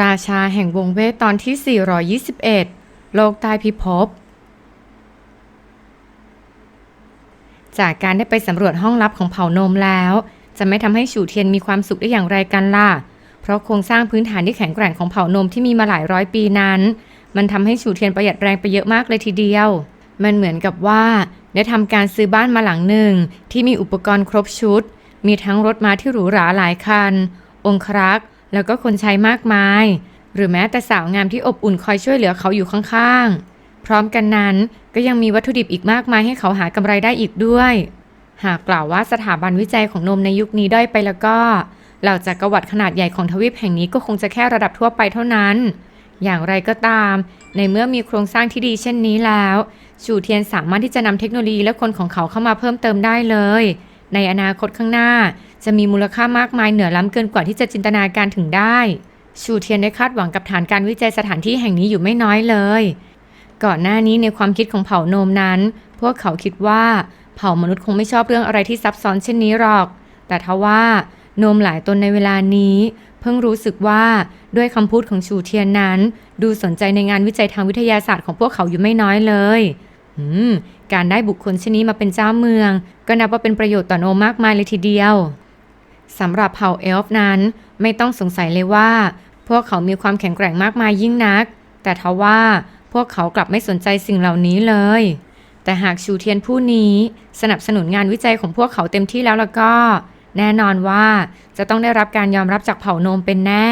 ราชาแห่งวงเวทตอนที่ 421 โลกใต้พิภพ จากการได้ไปสำรวจห้องลับของเผ่าโนมแล้ว จะไม่ทำให้ฉูเทียนมีความสุขได้อย่างไรกันล่ะ เพราะโครงสร้างพื้นฐานที่แข็งแกร่งของเผ่าโนมที่มีมาหลายร้อยปีนั้น มันทำให้ฉูเทียนประหยัดแรงไปเยอะมากเลยทีเดียว มันเหมือนกับว่า ได้ทำการซื้อบ้านมาหลังหนึ่งที่มีอุปกรณ์ครบชุด มีทั้งรถม้าที่หรูหราหลายคัน องครักษ์ แล้วก็คนใช้มากมาย หรือแม้แต่สาวงามที่อบอุ่นคอยช่วยเหลือเขาอยู่ข้างๆ พร้อมกันนั้นก็ยังมีวัตถุดิบอีกมากมายให้เขาหากำไรได้อีกด้วย หากกล่าวว่าสถาบันวิจัยของนมในยุคนี้ด้อยไปแล้วก็เหล่าจักรวรรดิขนาดใหญ่ของทวีปแห่งนี้ก็คงจะแค่ระดับทั่วไปเท่านั้น อย่างไรก็ตาม ในเมื่อมีโครงสร้างที่ดีเช่นนี้แล้ว ชูเทียนสามารถที่จะนำเทคโนโลยีและคนของเขาเข้ามาเพิ่มเติมได้เลย ในอนาคตข้างหน้า จะมีมูลค่ามากมายเหนือล้ำเกินกว่าที่จะจินตนาการถึงได้ ชูเทียนได้คาดหวังกับฐานการวิจัยสถานที่แห่งนี้อยู่ไม่น้อยเลย ก่อนหน้านี้ในความคิดของเผ่าโนมนั้น พวกเขาคิดว่าเผ่ามนุษย์คงไม่ชอบเรื่องอะไรที่ซับซ้อนเช่นนี้หรอก แต่ทว่าโนมหลายตนในเวลานี้ เพิ่งรู้สึกว่าด้วยคำพูดของชูเทียนนั้น ดูสนใจในงานวิจัยทางวิทยาศาสตร์ของพวกเขาอยู่ไม่น้อยเลยการได้บุคคลเช่นนี้มาเป็นเจ้าเมือง ก็นับว่าเป็นประโยชน์ต่อโนมมากมายเลยทีเดียว สำหรับเผ่าเอลฟ์นั้น ไม่ต้องสงสัยเลยว่า พวกเขามีความแข็งแกร่งมากมายยิ่งนัก แต่ทว่าพวกเขากลับไม่สนใจสิ่งเหล่านี้เลย แต่หากชูเทียนผู้นี้สนับสนุนงานวิจัยของพวกเขาเต็มที่แล้วแล้วก็ แน่นอนว่าจะต้องได้รับการยอมรับจากเผ่าโนมเป็นแน่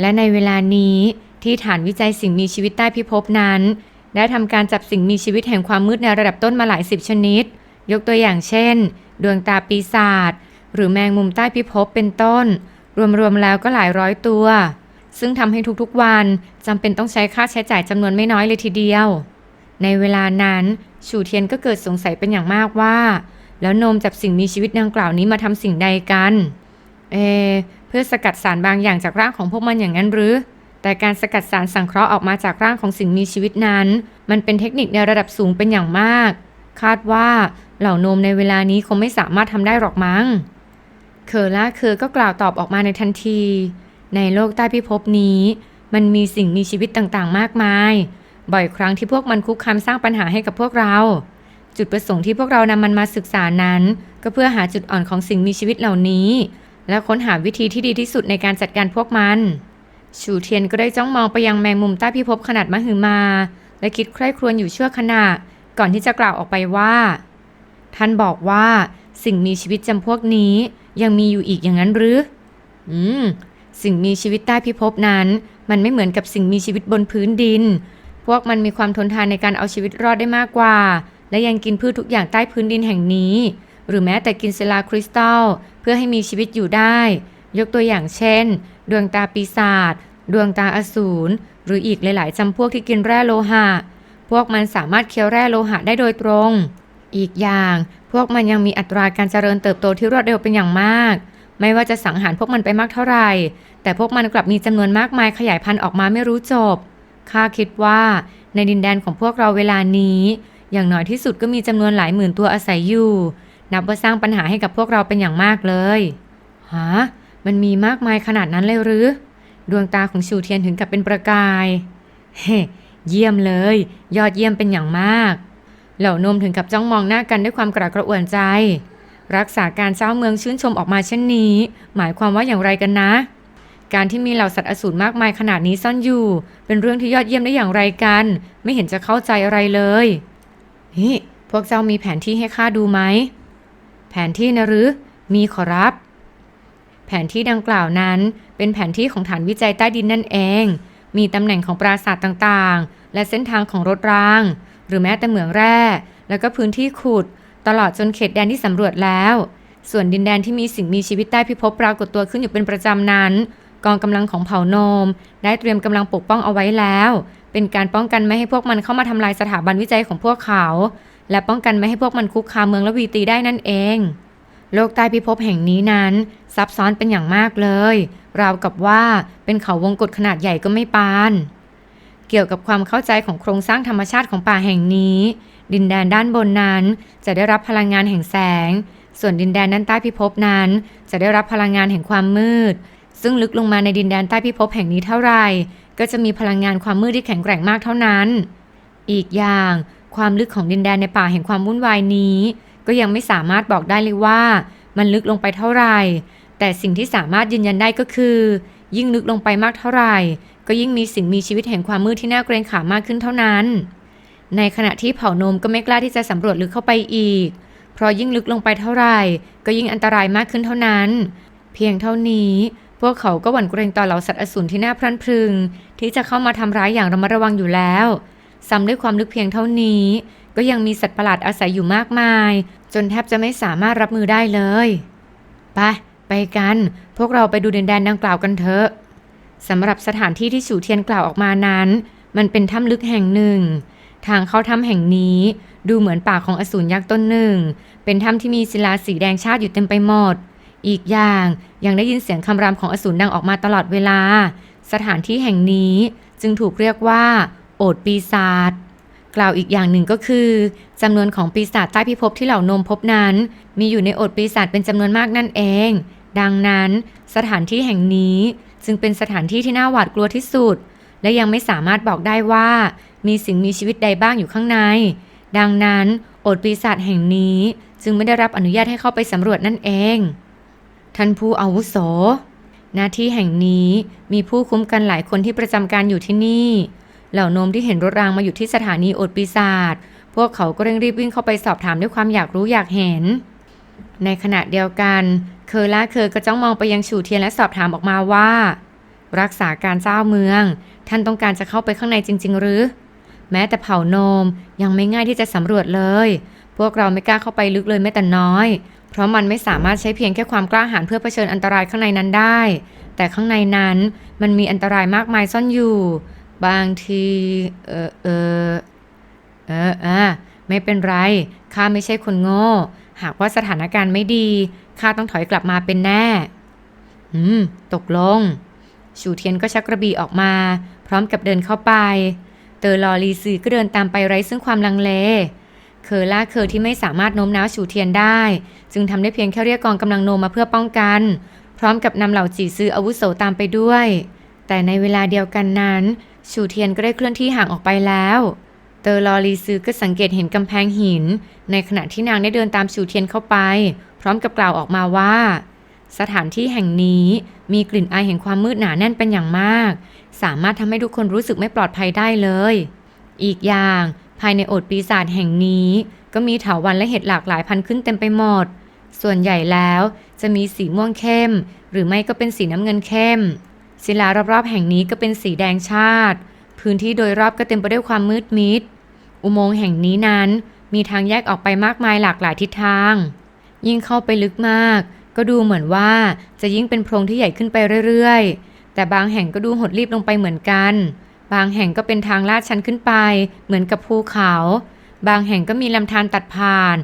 และในเวลานี้ที่ฐานวิจัยสิ่งมีชีวิตใต้พิภพนั้น ได้ทำการจับสิ่งมีชีวิตแห่งความมืดในระดับต้นมาหลายสิบชนิด ยกตัวอย่างเช่น ดวงตาปีศาจ หรือแมงมุมใต้พิภพเป็นต้น รวมๆแล้วก็หลายร้อยตัว ซึ่งทำให้ทุกๆวันจำเป็นต้องใช้ค่าใช้จ่ายจำนวนไม่น้อยเลยทีเดียว ในเวลานั้นชูเทียนก็เกิดสงสัยเป็นอย่างมากว่า แล้วนมจับสิ่งมีชีวิตดังกล่าวนี้มาทำสิ่งใดกัน เอ เพื่อสกัดสารบางอย่างจากร่างของพวกมันอย่างนั้นหรือ แต่การสกัดสารสังเคราะห์ออกมาจากร่างของสิ่งมีชีวิตนั้น มันเป็นเทคนิคในระดับสูงเป็นอย่างมาก คาดว่าเหล่านมในเวลานี้คงไม่สามารถทำได้หรอกมั้ง เคอล่าเคอก็กล่าวตอบออกมาในทันที ในโลกใต้พิภพนี้ มันมีสิ่งมีชีวิตต่างๆ มากมาย บ่อยครั้งที่พวกมันคุกคามสร้างปัญหาให้กับพวกเรา จุดประสงค์ที่พวกเรานำมันมาศึกษานั้น ก็เพื่อหาจุดอ่อนของสิ่งมีชีวิตเหล่านี้ และค้นหาวิธีที่ดีที่สุดในการจัดการพวกมันชูเทียนก็ได้จ้องมองไปยังแมงมุมใต้พิภพขนาดมหึมา และคิดใคร่ครวญอยู่ชั่วขณะ ก่อนที่จะกล่าวออกไปว่า ท่านบอกว่าสิ่งมีชีวิตจำพวกนี้ ยังมีอยู่อีกอย่างนั้นหรือ อืม สิ่งมีชีวิตใต้พิภพนั้น มันไม่เหมือนกับสิ่งมีชีวิตบนพื้นดิน พวกมันมีความทนทานในการเอาชีวิตรอดได้มากกว่า และยังกินพืชทุกอย่างใต้พื้นดินแห่งนี้ หรือแม้แต่กินศิลาคริสตัลเพื่อให้มีชีวิตอยู่ได้ ยกตัวอย่างเช่น ดวงตาปีศาจ ดวงตาอสูร หรืออีกหลาย ๆจำพวกที่กินแร่โลหะ พวกมันสามารถเคี้ยวแร่โลหะได้โดยตรง อีกอย่าง พวกมันยังมีอัตราการเจริญเติบโตที่รวดเร็วเป็นอย่างมาก ไม่ว่าจะสังหารพวกมันไปมากเท่าไหร่ แต่พวกมันกลับมีจำนวนมากมายขยายพันธุ์ออกมาไม่รู้จบ ข้าคิดว่าในดินแดนของพวกเราเวลานี้ อย่างน้อยที่สุดก็มีจำนวนหลายหมื่นตัวอาศัยอยู่ นับว่าสร้างปัญหาให้กับพวกเราเป็นอย่างมากเลยฮะมันมีมากมายขนาดนั้นเลยหรือ ดวงตาของชูเทียนถึงกับเป็นประกาย เฮ้ เยี่ยมเลย ยอดเยี่ยมเป็นอย่างมาก เหล่านมถึงกับจ้องมองหน้ากันด้วยความกระกระอ่วนใจ รักษาการเจ้าเมืองชื่นชมออกมาเช่นนี้ หมายความว่าอย่างไรกันนะ การที่มีเหล่าสัตว์อสูรมากมายขนาดนี้ซ่อนอยู่ เป็นเรื่องที่ยอดเยี่ยมได้อย่างไรกัน ไม่เห็นจะเข้าใจอะไรเลยนี่พวกเจ้ามีแผนที่ให้ข้าดูไหม แผนที่นะหรือ มีขอรับ แผนที่ดังกล่าวนั้น เป็นแผนที่ของฐานวิจัยใต้ดินนั่นเอง มีตำแหน่งของปราสาทต่างๆ และเส้นทางของรถราง หรือแม้แต่เหมืองแร่ แล้วก็พื้นที่ขุด ตลอดจนเขตแดนที่สำรวจแล้ว ส่วนดินแดนที่มีสิ่งมีชีวิตใต้พิภพปรากฏตัวขึ้นอยู่เป็นประจำนั้น กองกำลังของเผ่าโนม ได้เตรียมกำลังปกป้องเอาไว้แล้ว เป็นการป้องกันไม่ให้พวกมันเข้ามาทำลายสถาบันวิจัยของพวกเขา และป้องกันไม่ให้พวกมันคุกคามเมืองละวีตีได้นั่นเองโลกใต้พิภพแห่งนี้นั้น ซับซ้อนเป็นอย่างมากเลย ราวกับว่าเป็นเขาวงกฏขนาดใหญ่ก็ไม่ปาน เกี่ยวกับความเข้าใจของโครงสร้างธรรมชาติของป่าแห่งนี้ ดินแดนด้านบนนั้น จะได้รับพลังงานแห่งแสง ส่วนดินแดนด้านใต้พิภพนั้น จะได้รับพลังงานแห่งความมืด ซึ่งลึกลงมาในดินแดนใต้พิภพแห่งนี้เท่าไหร่ก็จะมีพลังงานความมืดที่แข็งแกร่งมากเท่านั้น อีกอย่าง ความลึกของดินแดนในป่าแห่งความวุ่นวายนี้ ก็ยังไม่สามารถบอกได้เลยว่า มันลึกลงไปเท่าไหร่ แต่สิ่งที่สามารถยืนยันได้ก็คือ ยิ่งลึกลงไปมากเท่าไหร่ ก็ยิ่งมีสิ่งมีชีวิตแห่งความมืดที่น่าเกรงขามมากขึ้นเท่านั้น ในขณะที่เผ่านมก็ไม่กล้าที่จะสำรวจลึกเข้าไปอีก เพราะยิ่งลึกลงไปเท่าไหร่ก็ยิ่งอันตรายมากขึ้นเท่านั้น เพียงเท่านี้พวกเขาก็หวั่นเกรงต่อเหล่าสัตว์อสูรที่น่าพรั่นพรึง ที่จะเข้ามาทำร้ายอย่างระมัดระวังอยู่แล้วซ้ำด้วยความลึกเพียงเท่านี้ ก็ยังมีสัตว์ประหลาดอาศัยอยู่มากมาย จนแทบจะไม่สามารถรับมือได้เลย ไป ไปกัน พวกเราไปดูดินแดนดังกล่าวกันเถอะ สำหรับสถานที่ที่ฉูเทียนกล่าวออกมานั้น มันเป็นถ้ำลึกแห่งหนึ่ง ทางเข้าถ้ำแห่งนี้ดูเหมือนป่ากของอสูรยักษ์ต้นหนึ่ง เป็นถ้ำที่มีศิลาสีแดงชาติอยู่เต็มไปหมด อีกอย่างยังได้ยินเสียงคำรามของอสูรดังออกมาตลอดเวลา สถานที่แห่งนี้จึงถูกเรียกว่า โอดปีศาจกล่าวอีกอย่างหนึ่งก็คือจำนวนของปีศาจใต้พิภพที่เหล่านมพบนั้น มีอยู่ในโอดปีศาจเป็นจำนวนมากนั่นเอง ดังนั้น สถานที่แห่งนี้ จึงเป็นสถานที่ที่น่าหวาดกลัวที่สุด และยังไม่สามารถบอกได้ว่า มีสิ่งมีชีวิตใดบ้างอยู่ข้างใน ดังนั้นโอดปีศาจแห่งนี้จึงไม่ได้รับอนุญาตให้เข้าไปสำรวจนั่นเอง ท่านผู้อาวุโส หน้าที่แห่งนี้มีผู้คุ้มกันหลายคนที่ประจำการอยู่ที่นี่ เหล่านมที่เห็นรถรางมาอยู่ที่สถานีโอดปีศาจพวกเขาก็เร่งรีบวิ่งเข้าไปสอบถามด้วยความอยากรู้อยากเห็น ในขณะเดียวกัน เคอล่าเคอก็จ้องมองไปยังฉูเทียนและสอบถามออกมาว่า รักษาการเจ้าเมือง ท่านต้องการจะเข้าไปข้างในจริง ๆ หรือ แม้แต่เผ่าโนมยังไม่ง่ายที่จะสำรวจเลย พวกเราไม่กล้าเข้าไปลึกเลยแม้แต่น้อย เพราะมันไม่สามารถใช้เพียงแค่ความกล้าหาญเพื่อเผชิญอันตรายข้างในนั้นได้ แต่ข้างในนั้นมันมีอันตรายมากมายซ่อนอยู่ บางทีเออเออเออเออไม่เป็นไรข้าไม่ใช่คนโง่ หากว่าสถานการณ์ไม่ดี ข้าต้องถอยกลับมาเป็นแน่ อืม ตกลง ชูเทียนก็ชักกระบี่ออกมา พร้อมกับเดินเข้าไป เตอร์ลอรีซือก็เดินตามไปไร้ซึ่งความลังเล เคอล่าเคอที่ไม่สามารถโน้มน้าวชูเทียนได้ จึงทำได้เพียงแค่เรียกกองกำลังโนมาเพื่อป้องกัน พร้อมกับนำเหล่าจีซืออาวุโสตามไปด้วย แต่ในเวลาเดียวกันนั้น ชูเทียนก็ได้เคลื่อนที่ห่างออกไปแล้วเตอร์ลอรีซือก็สังเกตเห็นกำแพงหิน ในขณะที่นางได้เดินตามชูเทียนเข้าไป พร้อมกับกล่าวออกมาว่า สถานที่แห่งนี้มีกลิ่นอายแห่งความมืดหนาแน่นเป็นอย่างมาก สามารถทำให้ทุกคนรู้สึกไม่ปลอดภัยได้เลย อีกอย่างภายในโอดปีศาจแห่งนี้ ก็มีเถาวัลย์และเห็ดหลากหลายพันขึ้นเต็มไปหมด ส่วนใหญ่แล้วจะมีสีม่วงเข้ม หรือไม่ก็เป็นสีน้ำเงินเข้ม ศิลารอบๆแห่งนี้ก็เป็นสีแดงชาติ พื้นที่โดยรอบก็เต็มไปด้วยความมืดมิด อุโมงค์แห่งนี้นั้น มีทางแยกออกไปมากมายหลากหลายทิศทาง ยิ่งเข้าไปลึกมาก ก็ดูเหมือนว่าจะยิ่งเป็นโพรงที่ใหญ่ขึ้นไปเรื่อยๆ แต่บางแห่งก็ดูหดรีบลงไปเหมือนกัน บางแห่งก็เป็นทางลาดชันขึ้นไป เหมือนกับภูเขา บางแห่งก็มีลำธารตัดผ่าน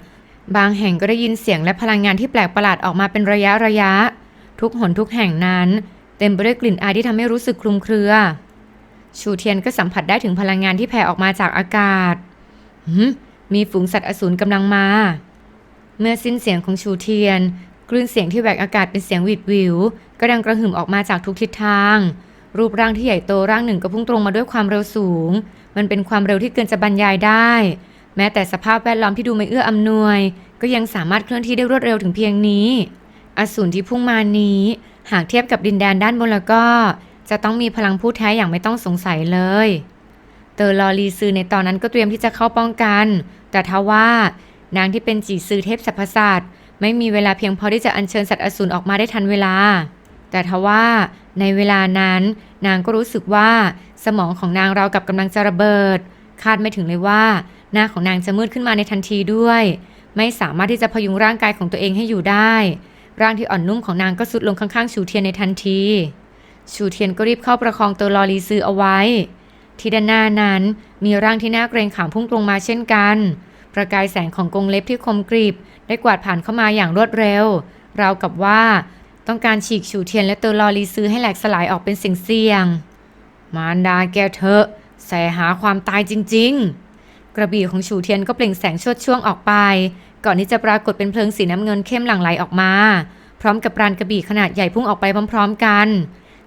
บางแห่งก็ได้ยินเสียงและพลังงานที่แปลกประหลาดออกมาเป็นระยะระยะ ทุกหนทุกแห่งนั้น เต็มไปด้วยกลิ่นอายที่ทำให้รู้สึกคลุมเครือ ชูเทียนก็สัมผัสได้ถึงพลังงานที่แผ่ออกมาจากอากาศมีฝูงสัตว์อสูรกำลังมา เมื่อสิ้นเสียงของชูเทียนคลื่นเสียงที่แหวกอากาศเป็นเสียงวิดวิวก็ดังกระหึ่มออกมาจากทุกทิศทาง รูปร่างที่ใหญ่โตร่างหนึ่งก็พุ่งตรงมาด้วยความเร็วสูง มันเป็นความเร็วที่เกินจะบรรยายได้ แม้แต่สภาพแวดล้อมที่ดูไม่เอื้ออำนวย ก็ยังสามารถเคลื่อนที่ได้รวดเร็วถึงเพียงนี้ อสูรที่พุ่งมานี้ หากเทียบกับดินแดนด้านบนแล้วก็ จะต้องมีพลังผู้แท้อย่างไม่ต้องสงสัยเลย เตอร์ลอรีซือในตอนนั้นก็เตรียมที่จะเข้าป้องกัน แต่ทว่า นางที่เป็นจีซือเทพสรรพสัตว์ไม่มีเวลาเพียงพอที่จะอัญเชิญสัตว์อสูรออกมาได้ทันเวลา แต่ทว่าในเวลานั้น นางก็รู้สึกว่าสมองของนางเรากับกำลังจะระเบิด คาดไม่ถึงเลยว่า หน้าของนางจะมืดขึ้นมาในทันทีด้วย ไม่สามารถที่จะพยุงร่างกายของตัวเองให้อยู่ได้ ร่างที่อ่อนนุ่มของนางก็สุดลงข้างๆชูเทียนในทันที ชูเทียนก็รีบเข้าประคองตอร์ลอรีซือเอาไว้ ที่ด้านหน้านั้นมีร่างที่น่าเกรงขามพุ่งตรงมาเช่นกัน ประกายแสงของกรงเล็บที่คมกริบได้กวาดผ่านเข้ามาอย่างรวดเร็ว ราวกับว่าต้องการฉีกฉูเทียนและเตอร์ลอรีซื้อให้แหลกสลายออกเป็นสิ่งเสี่ยงมารดาแกเถอะแสหาความตายจริง ๆ กระบี่ของฉูเทียนก็เปล่งแสงชดช่วงออกไป ก่อนที่จะปรากฏเป็นเพลิงสีน้ำเงินเข้มหลั่งไหลออกมา พร้อมกับปราณกระบี่ขนาดใหญ่พุ่งออกไปพร้อม ๆ กัน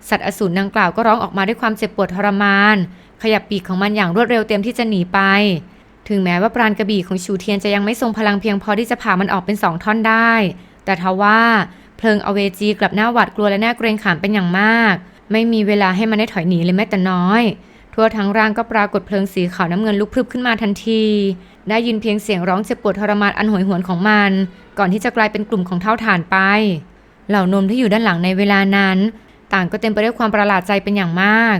สัตว์อสูรดังกล่าวก็ร้องออกมาด้วยความเจ็บปวดทรมาน ขยับปีกของมันอย่างรวดเร็วเตรียมที่จะหนีไป ถึงแม้ว่าปราณกระบี่ของชูเทียนจะยังไม่ทรงพลังเพียงพอที่จะผ่ามันออกเป็นสองท่อนได้ แต่ทว่าเพลิงอเวจีกลับหน้าหวาดกลัวและน่าเกรงขามเป็นอย่างมาก ไม่มีเวลาให้มันได้ถอยหนีเลยแม้แต่น้อย ทั่วทั้งร่างก็ปรากฏเพลิงสีขาวน้ำเงินลุกพรึบขึ้นมาทันที ได้ยินเพียงเสียงร้องเจ็บปวดทรมานอันโหยหวนของมัน ก่อนที่จะกลายเป็นกลุ่มของเท่าฐานไป เหล่านมที่อยู่ด้านหลังในเวลานั้น ต่างก็เต็มไปด้วยความประหลาดใจเป็นอย่างมาก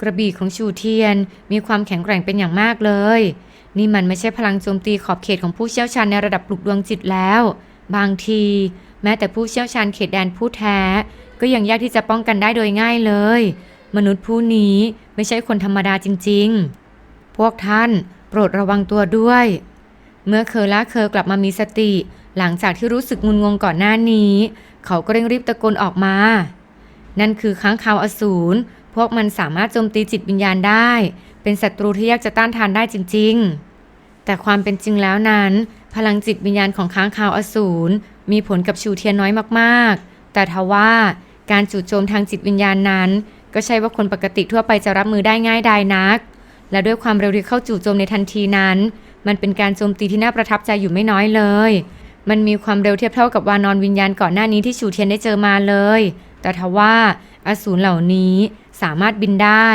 กระบี่ของชูเทียนมีความแข็งแกร่งเป็นอย่างมากเลย นี่มันไม่ใช่พลังโจมตีขอบเขตของผู้เชี่ยวชาญในระดับปลุกดวงจิตแล้ว บางที แม้แต่ผู้เชี่ยวชาญเขตแดนผู้แท้ ก็ยังยากที่จะป้องกันได้โดยง่ายเลย มนุษย์ผู้นี้ไม่ใช่คนธรรมดาจริง ๆ พวกท่านโปรดระวังตัวด้วย เมื่อเคอล่าเคอกลับมามีสติ หลังจากที่รู้สึกงุนงงก่อนหน้านี้ เขาก็เร่งรีบตะโกนออกมา นั่นคือค้างคาวอสูรพวกมันสามารถโจมตีจิตวิญญาณได้ เป็นศัตรูที่ยากจะต้านทานได้จริง ๆ แต่ความเป็นจริงแล้วนั้น พลังจิตวิญญาณของค้างคาวอสูรมีผลกับชูเทียนน้อยมากๆ แต่ทว่าการจู่โจมทางจิตวิญญาณนั้น ก็ใช่ว่าคนปกติทั่วไปจะรับมือได้ง่ายดายนัก และด้วยความเร็วที่เข้าจู่โจมในทันทีนั้น มันเป็นการโจมตีที่น่าประทับใจอยู่ไม่น้อยเลย มันมีความเร็วเทียบเท่ากับวานอนวิญญาณก่อนหน้านี้ที่ชูเทียนได้เจอมาเลย แต่ทว่าอสูรเหล่านี้สามารถบินได้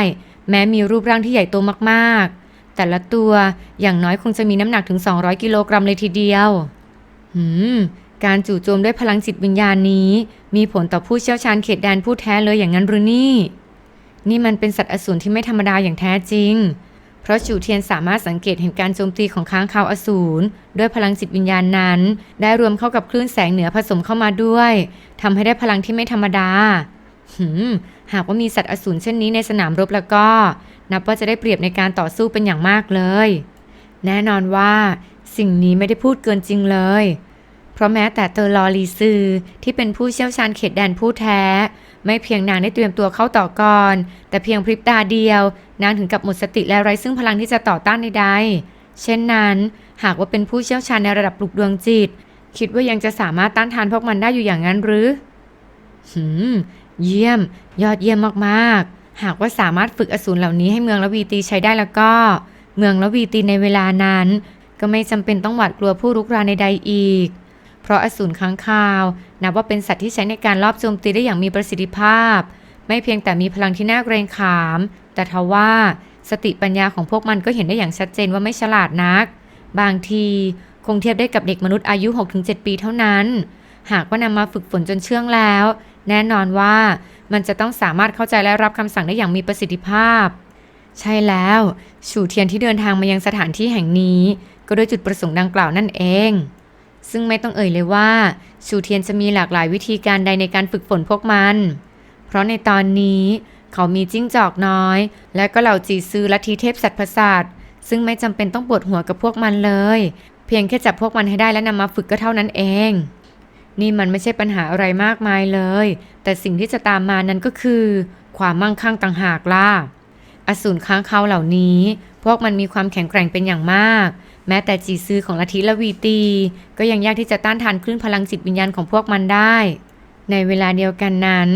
แม้มีรูปร่างที่ใหญ่โตมากๆ แต่ละตัวอย่างน้อยคงจะมีน้ำหนักถึง 200 กิโลกรัมเลยทีเดียว หืม การจู่โจมด้วยพลังจิตวิญญาณนี้ มีผลต่อผู้เชี่ยวชาญเขตแดนผู้แท้เลยอย่างนั้นหรือนี่ นี่มันเป็นสัตว์อสูรที่ไม่ธรรมดาอย่างแท้จริง เพราะจูเทียนสามารถสังเกตเห็นการโจมตีของค้างคาวอสูรด้วยพลังจิตวิญญาณนั้น ได้รวมเข้ากับคลื่นแสงเหนือผสมเข้ามาด้วยทำให้ได้พลังที่ไม่ธรรมดา หืม หากว่ามีสัตว์อสูรเช่นนี้ในสนามรบแล้วก็ นับว่าจะได้เปรียบในการต่อสู้เป็นอย่างมากเลย แน่นอนว่า สิ่งนี้ไม่ได้พูดเกินจริงเลย เพราะแม้แต่เตอร์ลอรีซือที่เป็นผู้เชี่ยวชาญเขตแดนผู้แท้ ไม่เพียงนางได้เตรียมตัวเข้าต่อกรแต่เพียงพริบตาเดียว นางถึงกับหมดสติและไร้ซึ่งพลังที่จะต่อต้านใดๆเช่นนั้น หากว่าเป็นผู้เชี่ยวชาญในระดับปลุกดวงจิต คิดว่ายังจะสามารถต้านทานพวกมันได้อยู่อย่างนั้นหรือหืม เยี่ยม ยอดเยี่ยมมากๆ หากว่าสามารถฝึกอสูรเหล่านี้ให้เมืองละวีตีใช้ได้แล้วก็ เมืองละวีตีในเวลานั้น ก็ไม่จำเป็นต้องหวาดกลัวผู้รุกรานใดๆอีก เพราะอสูรค้างคาว นับว่าเป็นสัตว์ที่ใช้ในการลอบโจมตีได้อย่างมีประสิทธิภาพ ไม่เพียงแต่มีพลังที่น่าเกรงขาม แต่ทว่าสติปัญญาของพวกมันก็เห็นได้อย่างชัดเจนว่าไม่ฉลาดนัก บางทีคงเทียบได้กับเด็กมนุษย์อายุ 6-7 ปีเท่านั้น หากว่านำมาฝึกฝนจนเชื่องแล้ว แน่นอนว่ามันจะต้องสามารถเข้าใจและรับคำสั่งได้อย่างมีประสิทธิภาพ ใช่แล้วชูเทียนที่เดินทางมายังสถานที่แห่งนี้ ก็ด้วยจุดประสงค์ดังกล่าวนั่นเอง ซึ่งไม่ต้องเอ่ยเลยว่าชูเทียนจะมีหลากหลายวิธีการใดในการฝึกฝนพวกมัน เพราะในตอนนี้เขามีจิ้งจอกน้อย และก็เหล่าจีซือลัทธิเทพสัตว์ประสาทซึ่งไม่จำเป็นต้องปวดหัวกับพวกมันเลย เพียงแค่จับพวกมันให้ได้และนำมาฝึกก็เท่านั้นเอง นี่มันไม่ใช่ปัญหาอะไรมากมายเลย แต่สิ่งที่จะตามมานั้นก็คือ ความมั่งคั่งต่างหากล่ะ อสูรค้างคาวเหล่านี้ พวกมันมีความแข็งแกร่งเป็นอย่างมาก แม้แต่จีซือของลัทธิละวีตี ก็ยังยากที่จะต้านทานคลื่นพลังจิตวิญญาณของพวกมันได้ ในเวลาเดียวกันนั้น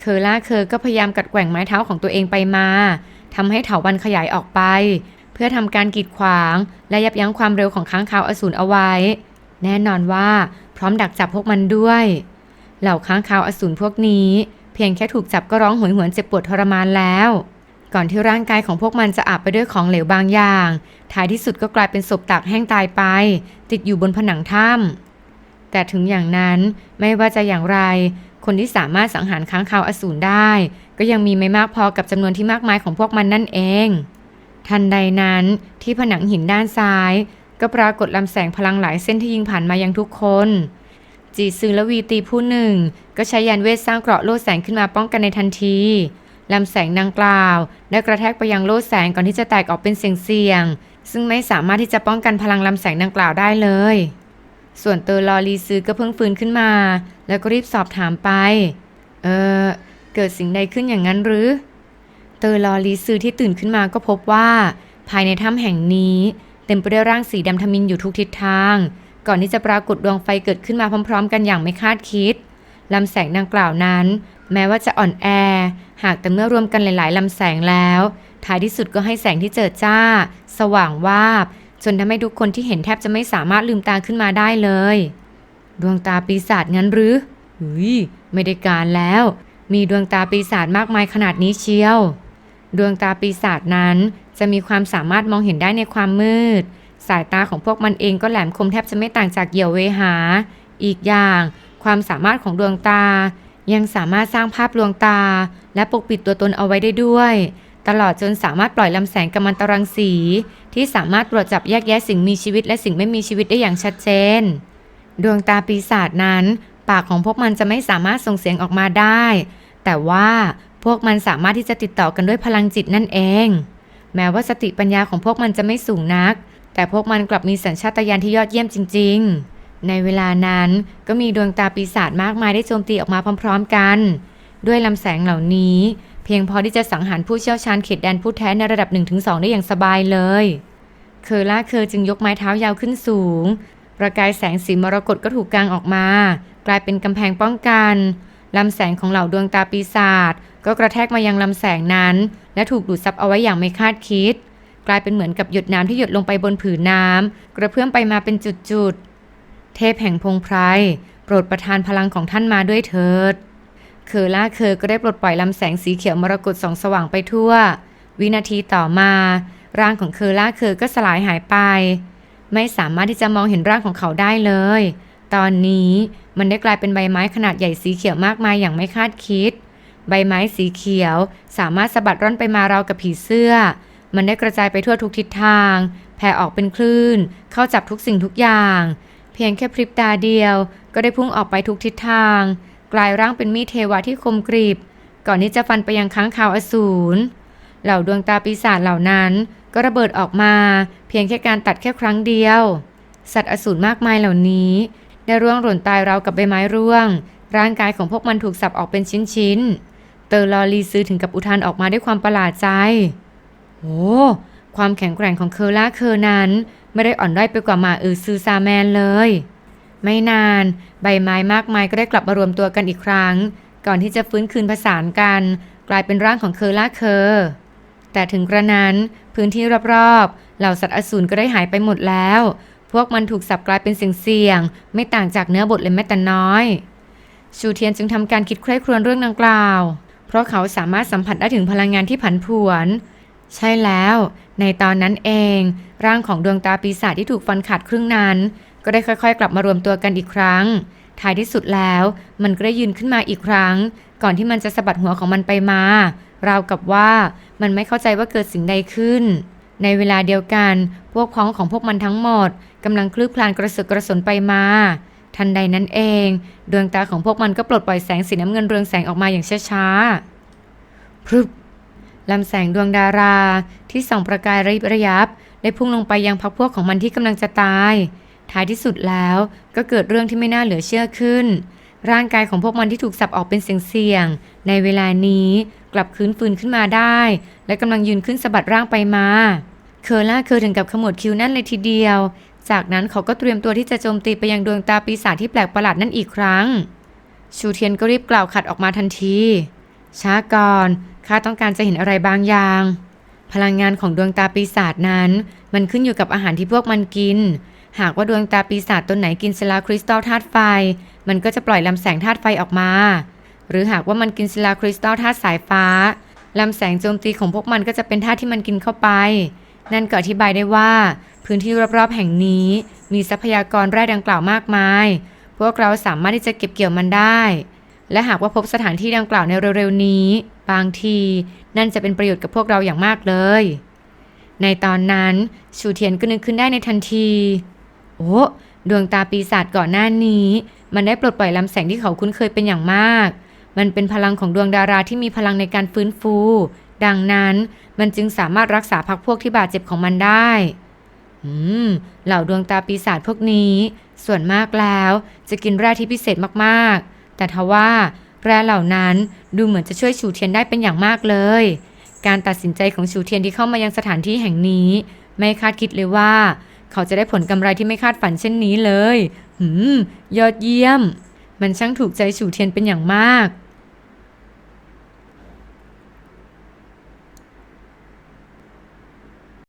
เคอล่าเคอก็พยายามกัดแกว่งไม้เท้าของตัวเองไปมาทำให้เถาวันขยายออกไป เพื่อทำการกีดขวาง และยับยั้งความเร็วของค้างคาวอสูรเอาไว้ แน่นอนว่า ร้อมดักจับพวกมันด้วย เหล่าค้างคาวอสูรพวกนี้ เพียงแค่ถูกจับก็ร้องโหยหวนเจ็บปวดทรมานแล้ว ก่อนที่ร่างกายของพวกมันจะอาบไปด้วยของเหลวบางอย่าง ท้ายที่สุดก็กลายเป็นศพตากแห้งตายไป ติดอยู่บนผนังถ้ำแต่ถึงอย่างนั้นไม่ว่าจะอย่างไร คนที่สามารถสังหารค้างคาวอสูรได้ ก็ยังมีไม่มากพอกับจำนวนที่มากมายของพวกมันนั่นเอง ทันใดนั้นที่ผนังหินด้านซ้าย ก็ปรากฏลำแสงพลังหลายเส้นที่ยิงผ่านมายังทุกคน จีซือและวีตีผู้หนึ่ง ก็ใช้ยานเวทสร้างเกราะโล่แสงขึ้นมาป้องกันในทันทีลำแสงดังกล่าวได้กระแทกไปยังโล่แสงก่อนที่จะแตกออกเป็นเสียงๆซึ่งไม่สามารถที่จะป้องกันพลังลำแสงดังกล่าวได้เลย ส่วนเตอร์ลอรีซือก็เพิ่งฟื้นขึ้นมา แล้วก็รีบสอบถามไป เออเกิดสิ่งใดขึ้นอย่างนั้นหรือ เตอร์ลอรีซือที่ตื่นขึ้นมาก็พบว่า ภายในถ้ำแห่งนี้ เต็มไปด้วยร่างสีดำทมินอยู่ทุกทิศทาง ก่อนที่จะปรากฏดวงไฟเกิดขึ้นมาพร้อม ๆ กันอย่างไม่คาดคิดลำแสงดังกล่าวนั้น แม้ว่าจะอ่อนแอ หากแต่เมื่อรวมกันหลายๆลำแสงแล้ว ท้ายที่สุดก็ให้แสงที่เจิดจ้า สว่างวาบ จนทำให้ทุกคนที่เห็นแทบจะไม่สามารถลืมตาขึ้นมาได้เลย ดวงตาปีศาจงั้นหรือเฮ้ยไม่ได้การแล้ว มีดวงตาปีศาจมากมายขนาดนี้เชียว ดวงตาปีศาจนั้น จะมีความสามารถมองเห็นได้ในความมืด สายตาของพวกมันเองก็แหลมคมแทบจะไม่ต่างจากเหยี่ยวเวหา อีกอย่าง ความสามารถของดวงตา ยังสามารถสร้างภาพลวงตา และปกปิดตัวตนเอาไว้ได้ด้วย ตลอดจนสามารถปล่อยลำแสงกัมมันตรังสี ที่สามารถตรวจจับแยกแยะสิ่งมีชีวิตและสิ่งไม่มีชีวิตได้อย่างชัดเจน ดวงตาปีศาจนั้น ปากของพวกมันจะไม่สามารถส่งเสียงออกมาได้ แต่ว่า พวกมันสามารถที่จะติดต่อกันด้วยพลังจิตนั่นเอง แม้ว่าสติปัญญาของพวกมันจะไม่สูงนัก แต่พวกมันกลับมีสัญชาตญาณที่ยอดเยี่ยมจริง ๆ ในเวลานั้นก็มีดวงตาปีศาจมากมายได้โจมตีออกมาพร้อม ๆ กัน ด้วยลำแสงเหล่านี้ เพียงพอที่จะสังหารผู้เชี่ยวชาญเขตแดนผู้แท้ในระดับ 1-2 ได้อย่างสบายเลย เคอล่าเคอจึงยกไม้เท้ายาวขึ้นสูง ประกายแสงสีมรกตก็ถูกกางออกมา กลายเป็นกำแพงป้องกันลำแสงของเหล่าดวงตาปีศาจ ก็กระแทกมายังลำแสงนั้น และถูกดูดซับเอาไว้อย่างไม่คาดคิด กลายเป็นเหมือนกับหยดน้ำที่หยดลงไปบนผืนน้ำกระเพื่อมไปมาเป็นจุดๆ เทพแห่งพงไพรโปรดประทานพลังของท่านมาด้วยเถิด เคอล่าเคอก็ได้ปลดปล่อยลำแสงสีเขียวมรกตส่องสว่างไปทั่ว วินาทีต่อมา ร่างของเคอล่าเคอก็สลายหายไป ไม่สามารถที่จะมองเห็นร่างของเขาได้เลย ตอนนี้มันได้กลายเป็นใบไม้ขนาดใหญ่สีเขียวมากมายอย่างไม่คาดคิด ใบไม้สีเขียว สามารถสะบัดร่อนไปมาราวกับผีเสื้อ มันได้กระจายไปทั่วทุกทิศทาง แผ่ออกเป็นคลื่น เข้าจับทุกสิ่งทุกอย่าง เพียงแค่พริบตาเดียว ก็ได้พุ่งออกไปทุกทิศทาง กลายร่างเป็นมีดเทวะที่คมกริบ ก่อนที่จะฟันไปยังค้างคาวอสูร เหล่าดวงตาปีศาจเหล่านั้นก็ระเบิดออกมา เพียงแค่การตัดแค่ครั้งเดียว สัตว์อสูรมากมายเหล่านี้ได้ร่วงหล่นตายราวกับใบไม้ร่วง ร่างกายของพวกมันถูกสับออกเป็นชิ้นๆ เตอร์ลอรีซื้อถึงกับอุทานออกมาด้วยความประหลาดใจ โอ้ความแข็งแกร่งของเคอร่าเคอนั้น ไม่ได้อ่อนด้อยไปกว่าหมาอือซือซาแมนเลย ไม่นาน ใบไม้มากมายก็ได้กลับมารวมตัวกันอีกครั้ง ก่อนที่จะฟื้นคืนผสานกัน กลายเป็นร่างของเคอร่าเคอ แต่ถึงกระนั้นพื้นที่รอบๆเหล่าสัตว์อสูรก็ได้หายไปหมดแล้ว พวกมันถูกสับกลายเป็นเสียงๆไม่ต่างจากเนื้อบทเลยแม้แต่น้อยชูเทียนจึงทำการคิดใคร่ครวญเรื่องดังกล่าว เพราะเขาสามารถสัมผัสได้ถึงพลังงานที่ผันผวน ใช่แล้ว ในตอนนั้นเอง ร่างของดวงตาปีศาจที่ถูกฟันขาดครึ่งนั้น ก็ได้ค่อยๆ กลับมารวมตัวกันอีกครั้ง ท้ายที่สุดแล้ว มันก็ได้ยืนขึ้นมาอีกครั้ง ก่อนที่มันจะสะบัดหัวของมันไปมา ราวกับว่ามันไม่เข้าใจว่าเกิดสิ่งใดขึ้น ในเวลาเดียวกัน พวกพ้องของพวกมันทั้งหมดกำลังคลืบคลานกระสึกกระสนไปมา ทันใดนั้นเอง ดวงตาของพวกมันก็ปลดปล่อยแสงสีน้ำเงินเรืองแสงออกมาอย่างช้าๆพรึบลำแสงดวงดาราที่ส่องประกายระยิบระยับ ได้พุ่งลงไปยังพักพวกของมันที่กำลังจะตาย ท้ายที่สุดแล้วก็เกิดเรื่องที่ไม่น่าเหลือเชื่อขึ้น ร่างกายของพวกมันที่ถูกสับออกเป็นเสียงๆในเวลานี้กลับคืนฟื้นขึ้นมาได้ และกำลังยืนขึ้นสะบัดร่างไปมา เคอล่าเคอถึงกับขมวดคิ้วนั่นเลยทีเดียว จากนั้นเขาก็เตรียมตัวที่จะโจมตีไปยังดวงตาปีศาจที่แปลกประหลาดนั่นอีกครั้ง ชูเทียนก็รีบกล่าวขัดออกมาทันที ช้าก่อน ข้าต้องการจะเห็นอะไรบางอย่าง พลังงานของดวงตาปีศาจนั้น มันขึ้นอยู่กับอาหารที่พวกมันกิน หากว่าดวงตาปีศาจตัวไหนกินศิลาคริสตัลธาตุไฟ มันก็จะปล่อยลำแสงธาตุไฟออกมา หรือหากว่ามันกินศิลาคริสตัลธาตุสายฟ้าลำแสงโจมตีของพวกมันก็จะเป็นธาตุที่มันกินเข้าไป นั่นก็อธิบายได้ว่า พื้นที่รอบๆแห่งนี้มีทรัพยากรแร่ดังกล่าวมากมาย พวกเราสามารถที่จะเก็บเกี่ยวมันได้ และหากว่าพบสถานที่ดังกล่าวในเร็วๆนี้ บางทีนั่นจะเป็นประโยชน์กับพวกเราอย่างมากเลย ในตอนนั้นชูเทียนก็นึกขึ้นได้ในทันที โอ้ดวงตาปีศาจก่อนหน้านี้ มันได้ปลดปล่อยลำแสงที่เขาคุ้นเคยเป็นอย่างมาก มันเป็นพลังของดวงดาราที่มีพลังในการฟื้นฟู ดังนั้นมันจึงสามารถรักษาพักพวกที่บาดเจ็บของมันได้ อืม เหล่าดวงตาปีศาจพวกนี้ ส่วนมากแล้วจะกินแร่ที่พิเศษมากๆ แต่ทว่าแร่เหล่านั้นดูเหมือนจะช่วยฉูเทียนได้เป็นอย่างมากเลย การตัดสินใจของฉูเทียนที่เข้ามายังสถานที่แห่งนี้ ไม่คาดคิดเลยว่า เขาจะได้ผลกำไรที่ไม่คาดฝันเช่นนี้เลย หืม ยอดเยี่ยม มันช่างถูกใจฉูเทียนเป็นอย่างมาก